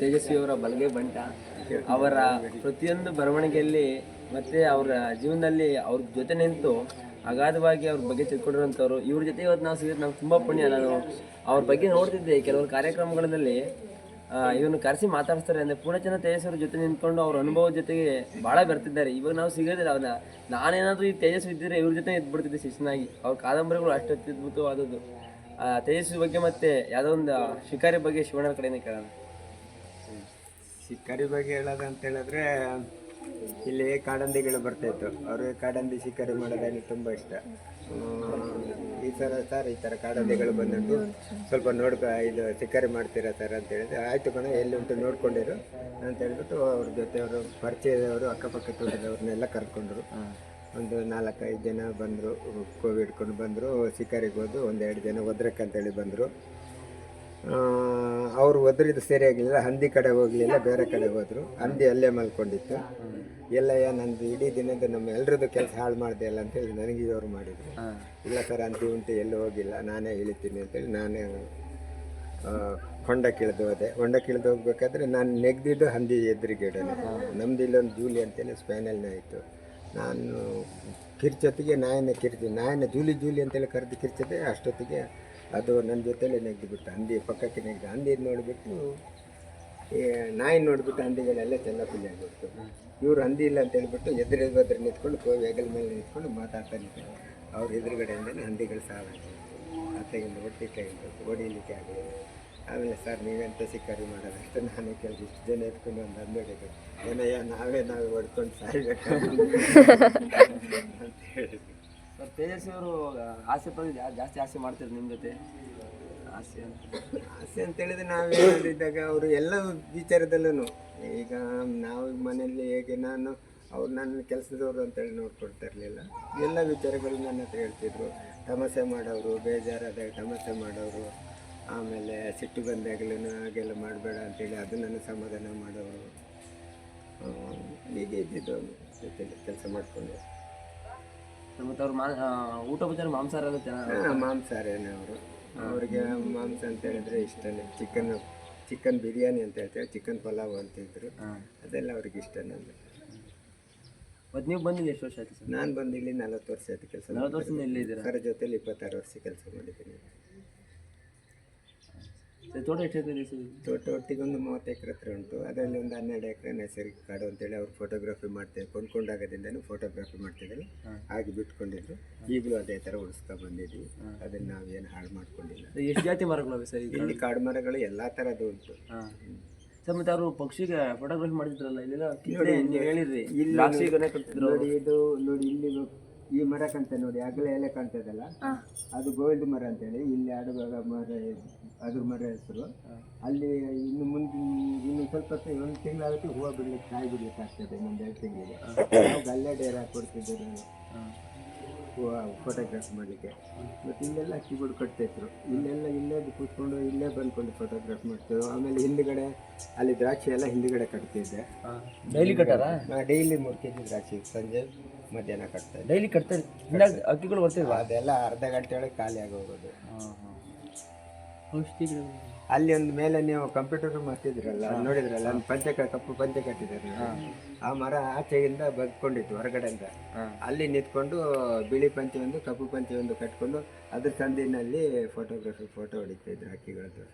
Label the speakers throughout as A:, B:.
A: ತೇಜಸ್ವಿ ಅವರ ಬಲಗೈ ಬಂಟ, ಅವರ ಪ್ರತಿಯೊಂದು ಬರವಣಿಗೆಯಲ್ಲಿ ಮತ್ತೆ ಅವರ ಜೀವನದಲ್ಲಿ ಅವ್ರ ಜೊತೆ ನಿಂತು ಅಗಾಧವಾಗಿ ಅವ್ರ ಬಗ್ಗೆ ತಿಳ್ಕೊಂಡಿರುವಂಥವ್ರು. ಇವ್ರ ಜೊತೆ ಇವತ್ತು ನಾವು ಸಿಗೋದು ನಮ್ಗೆ ತುಂಬ ಪುಣ್ಯ. ನಾನು ಅವ್ರ ಬಗ್ಗೆ ನೋಡ್ತಿದ್ದೆ. ಕೆಲವರು ಕಾರ್ಯಕ್ರಮಗಳಲ್ಲಿ ಇವನು ಕರೆಸಿ ಮಾತಾಡ್ತಾರೆ ಅಂದರೆ ಪೂರ್ಣಚಂದ್ರ ತೇಜಸ್ವಿ ಅವ್ರ ಜೊತೆ ನಿಂತ್ಕೊಂಡು ಅವ್ರ ಅನುಭವದ ಜೊತೆಗೆ ಭಾಳ ಬರ್ತಿದ್ದಾರೆ. ಇವಾಗ ನಾವು ಸಿಗೋದಿಲ್ಲ. ಅವನ್ನ ನಾನೇನಾದರೂ ಈ ತೇಜಸ್ವಿ ಇದ್ದರೆ ಇವ್ರ ಜೊತೆ ಇದ್ಬಿಡ್ತಿದ್ದೆ ಶಿಷ್ಯನಾಗಿ ಅವ್ರ ಕಾದಂಬರಿಗಳು ಅಷ್ಟು ಅತ್ಯದ್ಭುತವಾದದ್ದು. ತೇಜಸ್ವಿ ಬಗ್ಗೆ ಮತ್ತೆ ಯಾವುದೋ ಒಂದು ಶಿಕಾರಿ ಬಗ್ಗೆ ಶಿವಣ್ಣ ಕಡೆನೇ ಕೇಳೋಣ.
B: ಶಿಕಾರಿ ಬಗ್ಗೆ ಹೇಳೋದು ಅಂತ ಹೇಳಿದ್ರೆ ಇಲ್ಲಿ ಕಾಡಂದಿಗಳು ಬರ್ತಾಯಿತ್ತು ಅವ್ರಿಗೆ ಕಾಡಂದಿ ಶಿಕಾರಿ ಮಾಡೋದಂದ್ರೆ ತುಂಬ ಇಷ್ಟ. ಈ ಥರ ಸರ್ ಈ ಥರ ಕಾಡಂದಿಗಳು ಬಂದುಂಟು ಸ್ವಲ್ಪ ನೋಡ್ಕೊ ಇದು ಶಿಕಾರಿ ಮಾಡ್ತೀರಾ ಸರ್ ಅಂತ ಹೇಳಿದ್ರೆ ಆಯಿತು ಕಣ ಎಲ್ಲಿ ಉಂಟು ನೋಡ್ಕೊಂಡಿರು ಅಂತ ಹೇಳ್ಬಿಟ್ಟು ಅವ್ರ ಜೊತೆ ಅವರು ಪರಿಚಯದವರು ಅಕ್ಕಪಕ್ಕ ತೋಟದವ್ರನ್ನೆಲ್ಲ ಕರ್ಕೊಂಡ್ರು. ಒಂದು ನಾಲ್ಕೈದು ಜನ ಬಂದರು ಕೋವಿಡ್ ಹಿಡ್ಕೊಂಡು ಬಂದರು ಶಿಕಾರಿಗೆ ಹೋದು ಒಂದೆರಡು ಜನ ಒದ್ರಕ್ಕೆ ಅಂತೇಳಿ ಬಂದರು. ಅವರು ಒದ್ರಿದ್ದು ಸರಿಯಾಗಲಿಲ್ಲ ಹಂದಿ ಕಡೆ ಹೋಗಲಿಲ್ಲ ಬೇರೆ ಕಡೆ ಹೋದರು. ಹಂದಿ ಅಲ್ಲೇ ಮಲ್ಕೊಂಡಿತ್ತು. ಎಲ್ಲಯ್ಯ ನಂದು ಇಡೀ ದಿನದ ನಮ್ಮ ಎಲ್ರದ್ದು ಕೆಲಸ ಹಾಳು ಮಾಡಿದೆ ಅಲ್ಲ ಅಂತೇಳಿ ನನಗೆ ಇವರು ಮಾಡಿದರು. ಇಲ್ಲ ಸರ್ ಹಂದಿ ಉಂಟು ಎಲ್ಲೂ ಹೋಗಿಲ್ಲ ನಾನೇ ಇಳಿತೀನಿ ಅಂತೇಳಿ ನಾನೇ ಹೊಂಡ ಕಿಳಿದು ಹೋದೆ. ಹೊಂಡ ಕಿಳಿದು ಹೋಗ್ಬೇಕಾದ್ರೆ ನಾನು ನೆಗ್ದಿದ್ದು ಹಂದಿ ಎದ್ರಿ ಇಡೋಣ ನಮ್ದು ಇಲ್ಲೊಂದು ಜೂಲಿ ಅಂತೇಳಿ ಸ್ಪ್ಯಾನಲ್ನೇ ಆಯಿತು ನಾನು ಕಿರ್ಚೊತ್ತಿಗೆ ನಾಯನ್ನ ಕಿರ್ಚಿ ನಾಯನ್ನ ಜೂಲಿ ಜೂಲಿ ಅಂತೇಳಿ ಕರೆದು ಕಿರ್ಚಿದೆ ಅಷ್ಟೊತ್ತಿಗೆ ಅದು ನನ್ನ ಜೊತೆಲೇ ನೆಗ್ದು ಬಿಟ್ಟು ಹಂದಿ ಪಕ್ಕಕ್ಕೆ ನೆಗ್ದು ಹಂದಿ ನೋಡಿಬಿಟ್ಟು ನಾಯಿ ನೋಡಿಬಿಟ್ಟು ಹಂದಿಗಳೆಲ್ಲ ಚೆಲ್ಲಪಿಲ್ಲಿ ಆಗಿಬಿಡ್ತು. ಇವ್ರು ಹಂದಿ ಇಲ್ಲ ಅಂತ ಹೇಳ್ಬಿಟ್ಟು ಎದುರು ಎದುರು ನಿಂತ್ಕೊಂಡು ಕೋವಿ ಹೆಗಲ ಮೇಲೆ ನಿಂತ್ಕೊಂಡು ಮಾತಾಡ್ತಾ ನಿಂತಾರೆ. ಅವ್ರ ಎದುರುಗಡೆಯಿಂದಲೇ ಹಂದಿಗಳು ಸಾವಾಗ್ತದೆ ಅತ್ತೆಗಿಂದ ಒಟ್ಟಿಗೆ ಕೈಯಿಂದ ಹೊಡಿಲಿಕ್ಕೆ ಆಗಲಿಲ್ಲ. ಆಮೇಲೆ, ಸರ್, ನೀವೆಂತ ಶಿಕಾರಿ ಮಾಡೋದಷ್ಟು ನಾನೇ ಕೇಳಿದೆ. ಇಷ್ಟು ಜನ ಎತ್ಕೊಂಡು ಒಂದು ಹಂದಿಗೆ ಏನಯ್ಯ ನಾವೇ ನಾವೇ ಹೊಡ್ಕೊಂಡು ಸಾಯ್ಬೇಕು? ಅಂತ ಹೇಳಿದ್ರು
A: ಸರ್ ತೇಜಸ್ವಿ ಅವರು ಆಸೆ ಪಡೆದು ಜಾಸ್ತಿ ಆಸೆ ಮಾಡ್ತಿದ್ರು ನಿಮ್ಮ ಜೊತೆ. ಆಸೆ ಅಂತ.
B: ಆಸೆ ಅಂತೇಳಿದ್ರೆ ನಾವೇನಿದ್ದಾಗ ಅವರು ಎಲ್ಲ ವಿಚಾರದಲ್ಲೂ ಈಗ ನಾವು ಮನೆಯಲ್ಲಿ ಹೇಗೆ ನಾನು, ಅವ್ರು ನನ್ನ ಕೆಲಸದವರು ಅಂತೇಳಿ ನೋಡ್ಕೊಳ್ತಾ ಇರಲಿಲ್ಲ. ಎಲ್ಲ ವಿಚಾರಗಳು ನನ್ನ ಹತ್ರ ಹೇಳ್ತಿದ್ರು. ತಮಾಷೆ ಮಾಡೋರು ಬೇಜಾರಾದಾಗ ತಮಾಷೆ ಮಾಡೋರು ಆಮೇಲೆ ಸಿಟ್ಟು ಬಂದಾಗಲೂ ಹಾಗೆಲ್ಲ ಮಾಡಬೇಡ ಅಂತೇಳಿ ಅದು ನನ್ನ ಸಮಾಧಾನ ಮಾಡೋರು ಹೀಗೆ ಇದ್ದಿದ್ದು ಕೆಲಸ ಮಾಡಿಕೊಂಡು.
A: ಮತ್ತು ಅವ್ರ ಮಾ ಆ, ಊಟ ಉಪಚಾರ ಮಾಂಸಾಹಾರ ಚೆನ್ನಾಗಿ
B: ಮಾಂಸಾಹಾರೇನೆ ಅವರು. ಅವ್ರಿಗೆ ಮಾಂಸ ಅಂತ ಹೇಳಿದ್ರೆ ಇಷ್ಟನೇ ಚಿಕನ್ ಚಿಕನ್ ಬಿರಿಯಾನಿ ಅಂತ ಹೇಳ್ತೇವೆ ಚಿಕನ್ ಪಲಾವ್ ಅಂತಿದ್ರು ಅದೆಲ್ಲ ಅವ್ರಿಗೆ ಇಷ್ಟ ನಂದು
A: ಮತ್ತು ನೀವು ಬಂದಿದ್ದು ಎಷ್ಟು ವರ್ಷ ಆಯ್ತು ಸರ್?
B: ನಾನು ಬಂದು ಇಲ್ಲಿ ನಲವತ್ತು ವರ್ಷ ಆಯ್ತು ಕೆಲಸ
A: ನಲವತ್ತು ವರ್ಷದಿಂದ ಇಲ್ಲೇ ಇದ್ದೀರಾ?
B: ಸರ್ ಜೊತೆಲಿ ಇಪ್ಪತ್ತಾರು ವರ್ಷ ಕೆಲಸ ಮಾಡಿದ್ದೀನಿ.
A: ತೋಟ ಎಷ್ಟು ಎಕರೆ ಇದೆ? ಸರ್
B: ತೋಟ ಒಟ್ಟಿಗೆ ಒಂದು ಮೂವತ್ತು ಎಕರೆ ಹತ್ರ ಉಂಟು. ಅದರಲ್ಲಿ ಒಂದು ಹನ್ನೆರಡು ಎಕರೆ ನೈಸರ್ಗಿಕ ಕಾಡು ಅಂತೇಳಿ ಅವ್ರು ಫೋಟೋಗ್ರಫಿ ಮಾಡ್ತೇವೆ ಕೊಂಡ್ಕೊಂಡಾಗದಿಂದನೂ ಫೋಟೋಗ್ರಫಿ ಮಾಡ್ತಿದ್ರು ಹಾಗೆ ಬಿಟ್ಕೊಂಡಿದ್ರು ಈಗಲೂ ಅದೇ ಥರ ಉಳಿಸ್ಕೊ ಬಂದಿದ್ವಿ ಅದನ್ನು ನಾವೇನು ಹಾಳು ಮಾಡ್ಕೊಂಡಿಲ್ಲ.
A: ಎಷ್ಟು ಜಾತಿ ಮರಗಳು ಸರ್
B: ಇಲ್ಲಿ ಕಾಡು ಮರಗಳು ಎಲ್ಲ ಥರದ್ದು ಉಂಟು.
A: ಸರ್ ಮತ್ತೆ ಅವರು ಪಕ್ಷಿಗೆ ಫೋಟೋಗ್ರಫಿ ಮಾಡಿದ್ರಲ್ಲ ಇಲ್ಲೆಲ್ಲ ಹೇಳಿರಿ ಇಲ್ಲಿ
B: ನೋಡಿ ಇದು ನೋಡಿ ಇಲ್ಲಿ ಈ ಮರ ಕಾಣ್ತದೆ ನೋಡಿ ಅಗಲ ಎಲೆ ಕಾಣ್ತದಲ್ಲ? ಅದು ಗೋವಿಂದ ಮರ ಅಂತೇಳಿ ಇಲ್ಲಿ ಆಡುವಾಗ ಮರ. ಅದ್ರ ಮರ ಹೆಸರು. ಅಲ್ಲಿ ಇನ್ನು ಮುಂದೆ ಇನ್ನು ಸ್ವಲ್ಪ ಹೊತ್ತು ಒಂದು ತಿಂಗಳಾಗುತ್ತೆ ಹೂವು ಬಿಡ್ಲಿಕ್ಕೆ ಕಾಯಿ ಬಿಡ್ಲಿಕ್ಕೆ ಆಗ್ತದೆ ಒಂದು ಎರಡು ತಿಂಗಳಿಗೆ. ನಾವು ಅಲ್ಲೇ ಡೇರ್ ಕೊಡ್ತಿದ್ದೆ ನಾನು ಹೂವು ಫೋಟೋಗ್ರಾಫ್ ಮಾಡಲಿಕ್ಕೆ. ಮತ್ತು ಇಲ್ಲೆಲ್ಲ ಅಕ್ಕಿಗಳು ಕಟ್ತಾಯಿದ್ರು ಇಲ್ಲೆಲ್ಲ ಇಲ್ಲೇ ಕೂತ್ಕೊಂಡು ಇಲ್ಲೇ ಬಂದ್ಕೊಂಡು ಫೋಟೋಗ್ರಾಫ್ ಮಾಡ್ತಿದ್ರು. ಆಮೇಲೆ ಹಿಂದ್ಗಡೆ ಅಲ್ಲಿ ದ್ರಾಕ್ಷಿ ಎಲ್ಲ ಹಿಂದ್ಗಡೆ ಕಟ್ತಿದ್ದೆ.
A: ಡೈಲಿ ಕಟ್ಟಾರ?
B: ಡೈಲಿ ಮೂರು ಕೆ ಜಿ ದ್ರಾಕ್ಷಿ ಸಂಜೆ. ಮಧ್ಯಾಹ್ನ ಕಟ್ತಾರೆ
A: ಡೈಲಿ ಕಟ್ತಾರೆ ಇನ್ನ ಅಕ್ಕಿಗಳು ಬರ್ತಿಲ್ವಾ
B: ಅದೆಲ್ಲ ಅರ್ಧ ಗಂಟೆ ಒಳಗೆ ಖಾಲಿ ಆಗೋಗೋದು. ಅಲ್ಲಿ ಒಂದು ಮೇಲೆ ನೀವು ಕಂಪ್ಯೂಟರ್ ಮಾಡ್ತಿದ್ರಲ್ಲ ನೋಡಿದ್ರಲ್ಲ ಒಂದು ಪಂಚೆ ಕ- ಕಪ್ಪು ಪಂಚೆ ಕಟ್ಟಿದ್ದಾರೆ ಆ ಮರ ಆಚೆಯಿಂದ ಬಗ್ಕೊಂಡಿತ್ತು ಹೊರಗಡೆಯಿಂದ. ಅಲ್ಲಿ ನಿಂತ್ಕೊಂಡು ಬಿಳಿ ಪಂಚೆ ಒಂದು ಕಪ್ಪು ಪಂಚೆ ಒಂದು ಕಟ್ಕೊಂಡು ಅದ್ರ ಸಂದಿನಲ್ಲಿ ಫೋಟೋಗ್ರಫಿ ಫೋಟೋ ಹೊಡಿತಾ ಇದ್ರು ಹಕ್ಕಿಗಳದ್ದು.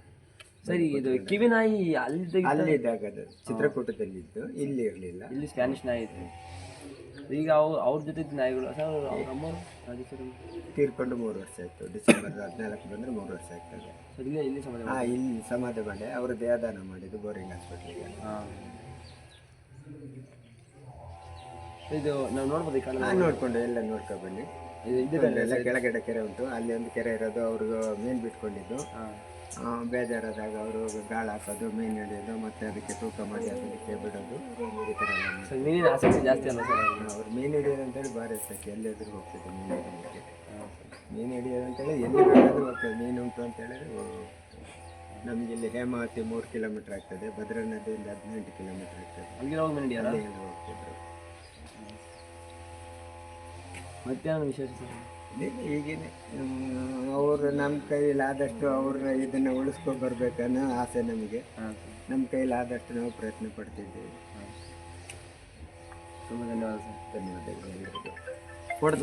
A: ಸರಿ ಇದು ಕಿವಿ ನಾಯಿ ಅಲ್ಲಿ
B: ಅಲ್ಲಿ ಇದ್ದಾಗ ಚಿತ್ರಕೂಟದಲ್ಲಿ ಚಿತ್ರಕೂಟದಲ್ಲಿದ್ದು ಇಲ್ಲಿ ಇರಲಿಲ್ಲ.
A: ಇಲ್ಲಿ ಸ್ಪ್ಯಾನಿಷ್ ನಾಯಿ ಇದೆ ಈಗ ಅವು ಅವ್ರ ಜೊತೆ ನಾಯಿಗಳು. ಸರ್ ಅವ್ರ ಅಮ್ಮರು ರಾಜೇಶ್ವರಿ
B: ತೀರ್ಕೊಂಡು ಮೂರು ವರ್ಷ ಆಯಿತು. ಡಿಸೆಂಬರ್ ಹದಿನಾಲ್ಕು ಬಂದರೆ ಮೂರು ವರ್ಷ ಆಗ್ತದೆ
A: ಸರ್ ಇಲ್ಲೇ ಇಲ್ಲಿ ಸಮಾಜ
B: ಹಾಂ ಇಲ್ಲಿ ಸಮಾಧಿ ಮಾಡಿ ಅವರು ದೇಹದಾನ ಮಾಡಿದ್ದು ಬೋರಿಂಗ್ ಹಾಸ್ಪಿಟ್ಲಿಗೆ.
A: ಹಾಂ. ಇದು ನಾವು ನೋಡ್ಬೋದು ಈ ಕಾಲ
B: ನಾನು ನೋಡ್ಕೊಂಡು ಎಲ್ಲ ನೋಡ್ಕೊಬನ್ನಿ.
A: ಇದು ಇದು
B: ಎಲ್ಲ ಕೆಳಗಡೆ ಕೆರೆ ಉಂಟು. ಅಲ್ಲಿ ಒಂದು ಕೆರೆ ಇರೋದು ಅವ್ರಿಗೆ ಮೀನು ಬಿಟ್ಕೊಂಡಿದ್ದು.
A: ಹಾಂ.
B: ಬೇಜಾರಾದಾಗ ಅವರು ಗಾಳ ಹಾಕೋದು ಮೀನು ಹಿಡಿಯೋದು ಮತ್ತೆ ಅದಕ್ಕೆ ತೂಕ ಮಾಡಿ ಅದಕ್ಕೆ ಬಿಡೋದು ಈ ಥರ ಎಲ್ಲ
A: ಮೀನಿನ ಆಸಕ್ತಿ ಜಾಸ್ತಿ ಅಲ್ಲ ಸರ್?
B: ಅವ್ರು ಮೀನು ಹಿಡಿಯೋದು ಅಂತೇಳಿ ಭಾರಿ ಇರ್ತೈತೆ ಎಲ್ಲಿದ್ರು ಹೋಗ್ತೈತೆ ಮೀನು ಹಿಡಿಯೋದಕ್ಕೆ. ಮೀನು ಹಿಡಿಯೋದು ಅಂತೇಳಿ ಎಲ್ಲಿ ಬೇಕಾದರೂ ಹೋಗ್ತದೆ ಮೀನು ಉಂಟು ಅಂತ ಹೇಳಿದ್ರೆ ನಮಗೆ ಇಲ್ಲಿ ಹೇಮಾವತಿ ಮೂರು ಕಿಲೋಮೀಟ್ರ್ ಆಗ್ತದೆ ಭದ್ರಾ ನದಿಯಿಂದ ಹದಿನೆಂಟು ಕಿಲೋಮೀಟ್ರ್ ಆಗ್ತದೆ.
A: ಅಲ್ಲಿಗೆ ಹೋಗಿ ಮೀನು
B: ಹೋಗ್ತಿದ್ರು.
A: ಮತ್ತೇನು ವಿಶೇಷ
B: ಇದೇನೆ ಅವರು ನಮ್ಮ ಕೈಯಲ್ಲಿ ಆದಷ್ಟು ಅವ್ರ ಇದನ್ನು ಉಳಿಸ್ಕೊಂಡು ಬರ್ಬೇಕನ್ನೋ ಆಸೆ ನಮಗೆ. ನಮ್ಮ ಕೈಯಲ್ಲಿ ಆದಷ್ಟು ನಾವು ಪ್ರಯತ್ನ ಪಡ್ತಿದ್ದೀವಿ.
A: ತುಂಬ ಧನ್ಯವಾದ ಸರ್.
B: ಧನ್ಯವಾದಗಳು.
A: ಫೋಟೋ